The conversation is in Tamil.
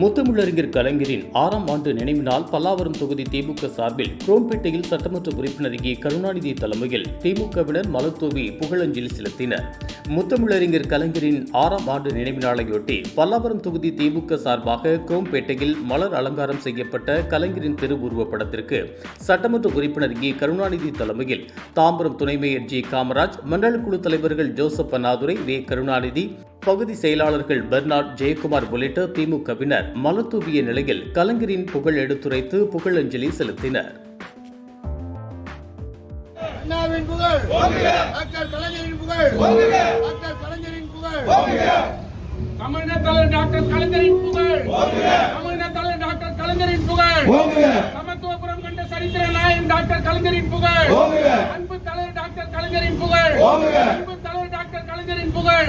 முத்தமிழறிஞர் கலைஞரின் ஆறாம் ஆண்டு நினைவு நாள் பல்லாவரம் தொகுதி திமுக சார்பில் குரோம்பேட்டையில் சட்டமன்ற உறுப்பினர் ஏ கருணாநிதி தலைமையில் திமுகவினர் மலர்தூவி புகழஞ்சலி செலுத்தினர். முத்தமிழறிஞர் கலைஞரின் ஆறாம் ஆண்டு நினைவு நாளையொட்டி பல்லாவரம் தொகுதி திமுக சார்பாக குரோம்பேட்டையில் மலர் அலங்காரம் செய்யப்பட்ட கலைஞரின் திருவுருவப்படத்திற்கு சட்டமன்ற உறுப்பினர் ஏ கருணாநிதி தலைமையில் தாம்பரம் துணை மேயர் ஜி. காமராஜ் மண்டல குழு தலைவர்கள் ஜோசப் அண்ணாதுரை வே. கருணாநிதி பகுதி செயலாளர்கள் பெர்னார்ட் ஜெயக்குமார் உள்ளிட்ட திமுகவினர் மலத்தூவிய நிலையில் கலைஞரின் புகழ் எடுத்துரைத்து புகழஞ்சலி செலுத்தினர். அண்ணாவின் புகழ். டாக்டர் கலைஞரின் புகழ். கலைஞரின் புகழ். டாக்டர் கலைஞரின் புகழ். டாக்டர் கலைஞரின் புகழ். சமத்துவபுரம் கண்ட சரித்திர நாயகன் டாக்டர் கலைஞரின் புகழ். அன்பு தலைவர் டாக்டர் கலைஞரின் புகழ். அன்பு தலைவர் டாக்டர் கலைஞரின் புகழ்.